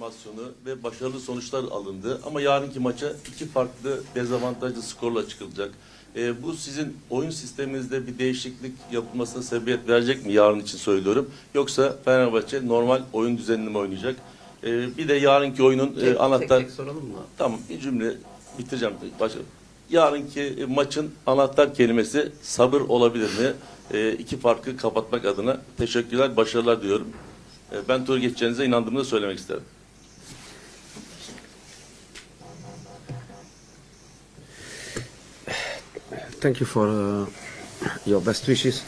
formasyonu ve başarılı sonuçlar alındı. Ama yarınki maça iki farklı dezavantajlı skorla çıkılacak. E, bu sizin oyun sisteminizde bir değişiklik yapılmasına sebebiyet verecek mi yarın için söylüyorum. Yoksa Fenerbahçe normal oyun düzenini mi oynayacak? E, bir de yarınki oyunun e, anahtar... tek tek soralım mı? Tamam bir cümle bitireceğim. Başka. Yarınki e, maçın anahtar kelimesi sabır olabilir mi? E, iki farkı kapatmak adına teşekkürler, başarılar diyorum. E, ben tur geçeceğinize inandığımı da söylemek isterim. Thank you for uh, your best wishes.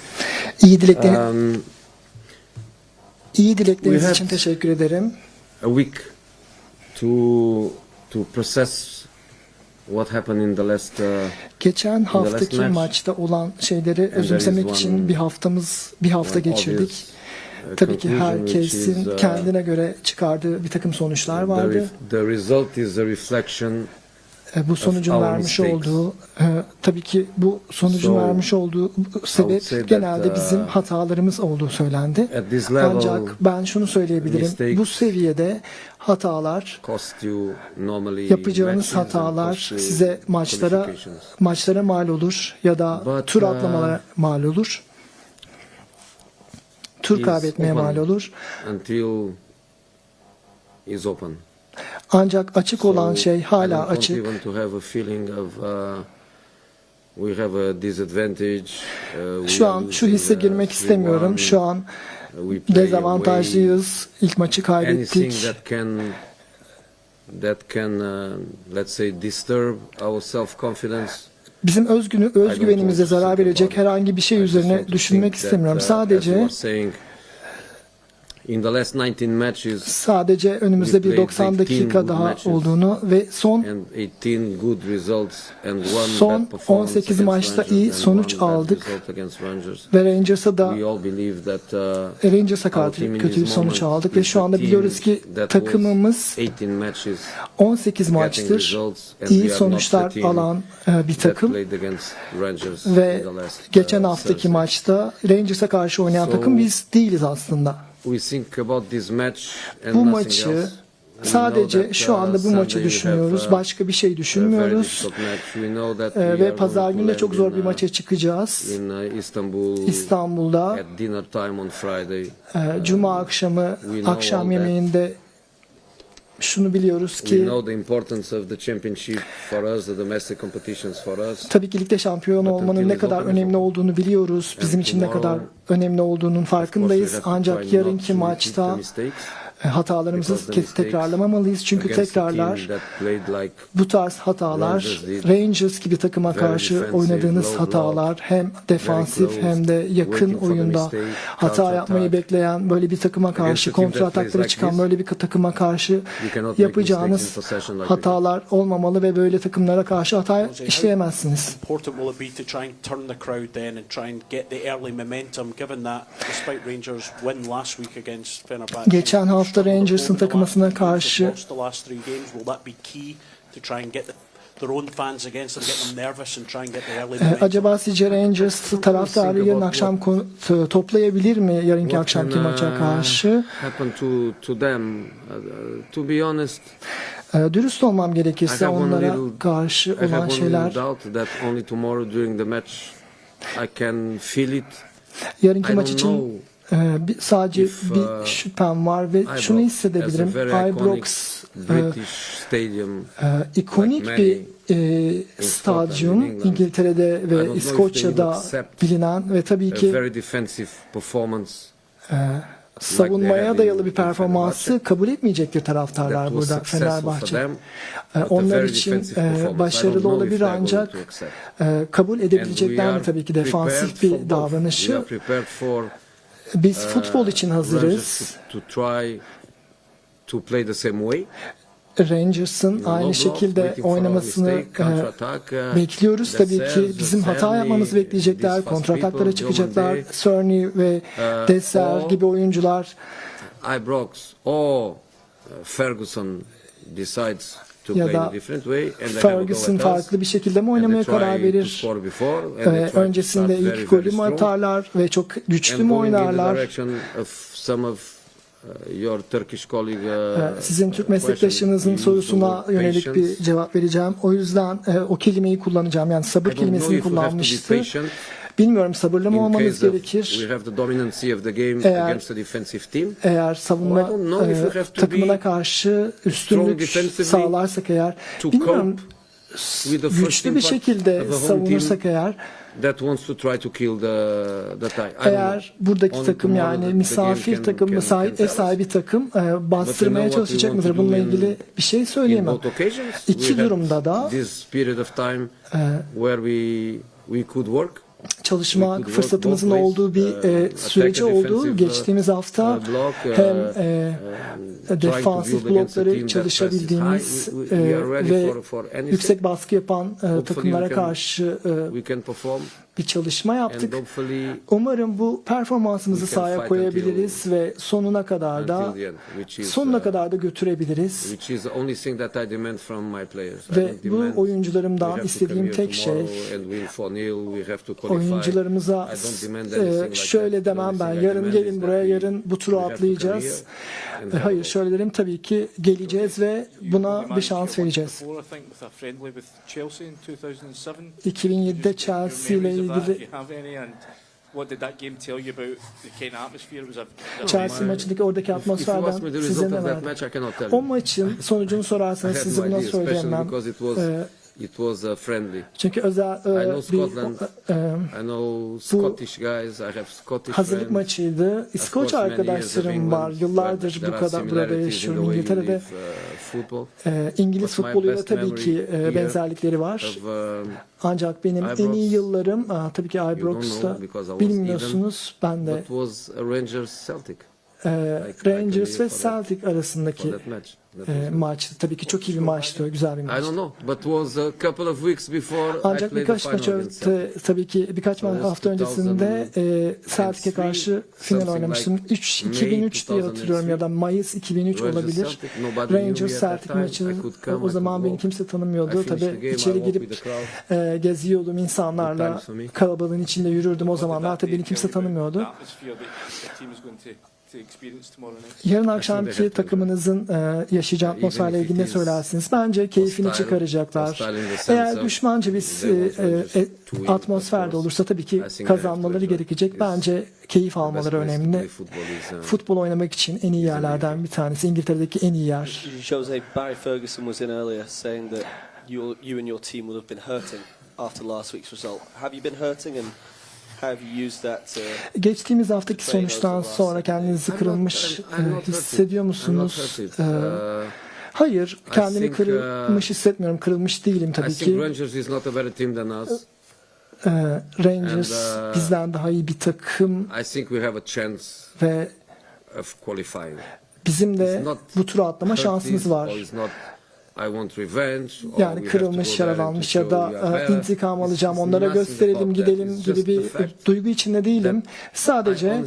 İyi dilekleri, Um, iyi dilekleriniz için teşekkür ederim. a week to to process what happened in the last uh, Geçen haftaki match, maçta olan şeyleri there özümsemek is için one- bir haftamız, bir hafta one geçirdik. uh, Tabii ki herkesin is, uh, kendine göre çıkardığı bir takım sonuçlar the, vardı. ref- the result is a reflection Bu sonucun vermiş olduğu, e, tabii ki bu sonucun So, vermiş olduğu sebep genelde uh, bizim hatalarımız olduğu söylendi. Ancak ben şunu söyleyebilirim. Bu seviyede hatalar yapacağınız hatalar size maçlara maçlara mal olur ya da But, tur uh, atlamalara mal olur. Tur kaybetmeye mal olur. until is open. Ancak açık olan şey hala açık. uh, uh, Şu an şu hisse uh, girmek 3-1, istemiyorum. Şu an dezavantajlıyız. İlk maçı kaybettik. that can let's say disturb our self confidence. Bizim özgünü, özgüvenimize zarar verecek herhangi bir şey üzerine düşünmek istemiyorum. Sadece in the last 19 matches sadece önümüzde bir played 90 18 dakika daha olduğunu ve son and 18 good results and one Son bad performance 18 against maçta iyi sonuç aldık. ve Rangers'a da uh, Rangers'a karşı kötü bir sonuç aldık ve şu anda biliyoruz ki takımımız was 18 matches 18 getting maçtır iyi sonuçlar alan e, bir takım ve geçen uh, haftaki maçta Rangers'a karşı oynayan takım biz değiliz aslında. We think about this match and Bu maçı sadece şu uh, anda bu Sunday maçı düşünüyoruz. uh, Başka bir şey düşünmüyoruz. E, are Ve pazar günü de çok zor bir uh, maça çıkacağız. uh, İstanbul'da at dinner time on Friday. e, Cuma akşamı akşam yemeğinde şunu biliyoruz We ki know the importance of the championship for us, the domestic competitions for us. Tabii ki ligde şampiyon But olmanın ne kadar önemli olduğunu biliyoruz. Bizim için ne kadar tomorrow, önemli olduğunun Of course, we farkındayız. have to Ancak yarınki maçta mistakes hatalarımızı ke- mistakes tekrarlamamalıyız. Çünkü tekrarlar bu tarz hatalar Rangers gibi takıma karşı oynadığınız hatalar hem defansif hem de yakın oyunda hata yapmayı bekleyen böyle bir takıma karşı kontra ataklara çıkan böyle bir takıma karşı yapacağınız hatalar olmamalı ve böyle takımlara karşı hata işleyemezsiniz. Geçen hafta at Rangers'ın games, karşı- they've lost the last three games. Will that be key to try and get the, their own fans against them, get them nervous and try and get the early momentum? Acaba sizce Rangers taraftarı yarın akşam toplayabilir mi yarınki akşamki maça uh, karşı? happen to to them? Uh, to be honest, Ee, Dürüst olmam I gerekirse have one onlara little- karşı olan şeyler doubt that only tomorrow during the match I can feel it. yarınki I maç don't için know. E, bir, sadece if, uh, bir şüphem var ve Ibrox şunu hissedebilirim. Ibrox e, stadium. e, ikonik like bir e, stadyum in. İngiltere'de ve İskoçya'da bilinen ve tabii ki e, savunmaya dayalı bir performansı kabul etmeyecektir taraftarlar burada Fenerbahçe. E, Onlar için e, başarılı olabilir ancak kabul edebilecekler mi tabii ki defansif bir davranışı. Biz uh, futbol için hazırız. Same way. Rangers'ın aynı şekilde oynamasını e, attack, uh, bekliyoruz. Tabii ki bizim hata yapmamızı bekleyecekler. Kontrataklara çıkacaklar. Cerny ve uh, Deser gibi oyuncular Ibrox uh, Ferguson decides Ya da Ferguson farklı bir şekilde mi oynamaya karar verir? Ee, öncesinde ilk golü mü atarlar ve çok güçlü mü oynarlar? uh, colleague. Ee, Uh, Sizin Türk meslektaşınızın sorusuna yönelik bir cevap vereceğim. O yüzden e, o kelimeyi kullanacağım. Yani sabır kelimesini kullanmıştı. Bilmiyorum sabırlı mı olmanız gerekir? Eğer-. Eğer savunma e, takımına karşı üstünlük sağlarsak eğer bilmiyorum güçlü bir şekilde savunursak eğer that wants to try to kill the tie. I eğer buradaki On takım yani misafir can- takım can- sahi- can ev sahibi takım e, bastırmaya çalışacak mıdır? Bununla ilgili bir şey söyleyemem. İki durumda da this period of time e, where we we could work. Çalışma fırsatımızın olduğu bir Uh, e, süreci oldu. uh, Geçtiğimiz hafta uh, hem e, to defansif blokları çalışabildiğimiz e, ve yüksek baskı yapan e, takımlara karşı e, bir çalışma yaptık. Umarım bu performansımızı sahaya koyabiliriz ve sonuna kadar da sonuna uh, kadar da götürebiliriz. Ve bu oyuncularımdan istediğim tek şey tomorrow and win 4-0, we have to qualify. oyuncularımıza e, şöyle demem ben yarın gelin buraya yarın bu turu atlayacağız. Hayır şöyle derim tabii ki geleceğiz ve buna bir şans vereceğiz. Before, I think, with a friendly with Chelsea in 2007. 2007'de Just your Chelsea ile ilgili you have any, and what did that game tell you about the kind of atmosphere? Was a Chelsea maçındaki oradaki atmosferden size ne verdi? O maçın sonucunu sorarsanız size especially söyleyemem. İt was E, was uh, friendly. Çünkü özel e, I know Scotland. bir e, I know Scottish guys. I have Scottish hazırlık friends. maçıydı. İskoç arkadaşlarım var. Yıllardır bu kadar burada yaşıyorum İngiltere'de. uh. E, İngiliz futboluyla tabii ki e, benzerlikleri var. Of, um, Ancak benim en iyi Ibrox. yıllarım aa, tabii ki Ibrox'ta bilmiyorsunuz. Ben de a Rangers Celtic e, can Rangers ve. Celtic arasındaki e, maçtı. Tabii ki çok iyi bir maçtı. Güzel bir I maçtı. don't know, but was a couple of weeks before I Ancak played birkaç the maç önce tabii ki birkaç hafta öncesinde e, Celtic'e karşı final oynamıştım. like 3 May 2003 diye hatırlıyorum 2003. ya da Mayıs 2003 Rangers olabilir. Rangers Celtic maçı o zaman beni kimse tanımıyordu. Tabii içeri girip e, geziyordum insanlarla. Kalabalığın içinde yürürdüm o zamanlar. Tabii beni kimse tanımıyordu. Yarın akşamki takımınızın e, yaşayacağı atmosferle ilgili ne söylersiniz? Bence keyfini çıkaracaklar. Eğer düşmanca bir e, e, atmosferde olursa tabii ki kazanmaları gerekecek. Bence keyif almaları önemli. um, Futbol oynamak için en iyi yerlerden bir tanesi. İngiltere'deki en iyi yer. Jose Barry Ferguson was in earlier saying that you, you and your team will have been hurting after last week's result. Have you been hurting and Geçtiğimiz haftaki sonuçtan sonra kendinizi kırılmış e, hissediyor musunuz? E, Uh, Hayır, kendimi kırılmış uh, hissetmiyorum. Kırılmış değilim tabii ki. Rangers is not a better team than us. E, uh, bizden daha iyi bir takım ve bizim de bu tura atlama şansımız var. Yani kırılmış, yaralanmış ya da e, intikam alacağım, onlara gösterelim, gidelim gibi bir fact duygu içinde değilim. Sadece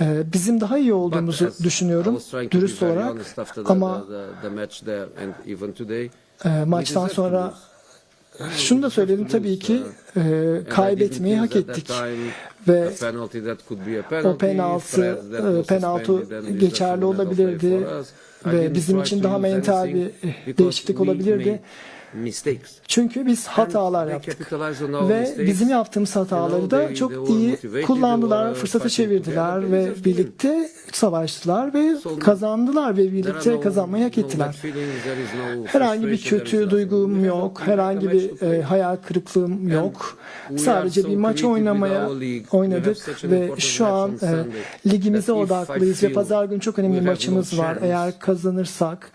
e, bizim daha iyi olduğumuzu düşünüyorum dürüst olarak. Ama e, maçtan sonra şunu da söyledim tabii ki Uh, e, kaybetmeyi hak ettik. ve o penaltı e, penaltı geçerli olabilirdi ve bizim için daha mental bir eh, değişiklik olabilirdi. Çünkü biz hatalar yaptık. Ve bizim yaptığımız hataları da çok iyi kullandılar, fırsatı çevirdiler ve birlikte savaştılar ve kazandılar ve birlikte kazanmayı hak ettiler. Herhangi bir kötü duygum yok, herhangi bir e, hayal kırıklığım yok. Sadece bir maç oynamaya oynadık ve şu an e, ligimize odaklıyız ve pazar günü çok önemli maçımız var. Eğer kazanırsak,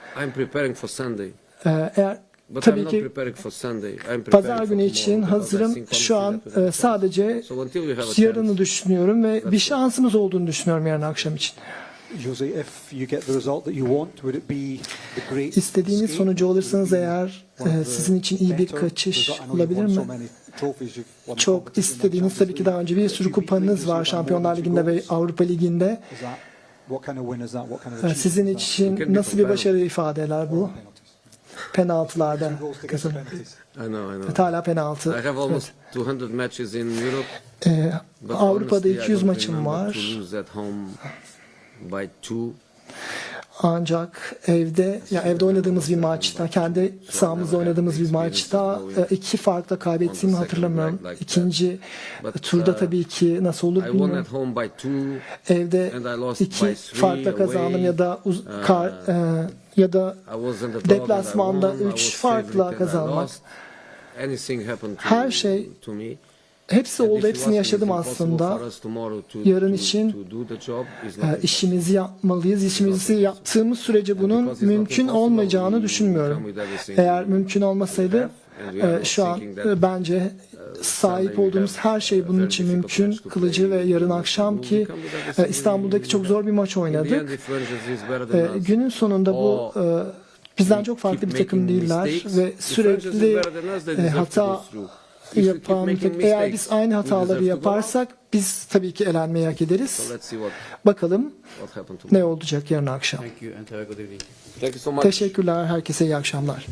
e, eğer But tabii ki pazar günü için hazırım. Şu an e, sadece yarını düşünüyorum ve bir şansımız olduğunu düşünüyorum yarın akşam için. Jose, if you get the result that you want, would it be the great İstediğiniz sonucu alırsanız eğer e, sizin için iyi bir kaçış olabilir mi? Çok istediğiniz tabii ki daha önce bir sürü kupanız var Şampiyonlar Ligi'nde ve. Avrupa Ligi'nde. E, Sizin için nasıl bir başarı ifade eder bu? Penaltılarda kazan. I know, I know. Evet, hala penaltı. I have almost 200 matches in Europe. Evet. E, But Avrupa'da honestly, I 200 don't maçım var. By two. Ancak evde ya evde oynadığımız bir maçta, kendi sahamızda oynadığımız bir maçta e, iki farkla kaybettiğimi hatırlamıyorum. İkinci turda tabii ki nasıl olur bilmiyorum. Evde iki farkla kazandım ya da uz- Uh, kar, e, ya da Deplasmanda won. I üç was farkla kazanmak. Her şey- hepsi oldu, hepsini yaşadım aslında. Yarın için, E, işimizi yapmalıyız. İşimizi yaptığımız sürece bunun mümkün olmayacağını düşünmüyorum. Eğer mümkün olmasaydı e, şu an bence sahip olduğumuz her şey bunun için mümkün kılıcı ve yarın akşam ki e, İstanbul'daki çok zor bir maç oynadık. E, Günün sonunda bu e, bizden çok farklı bir takım değiller ve sürekli hata yapan eğer biz aynı hataları yaparsak biz tabii ki elenmeyi hak ederiz. Bakalım ne olacak yarın akşam. Teşekkürler herkese iyi akşamlar.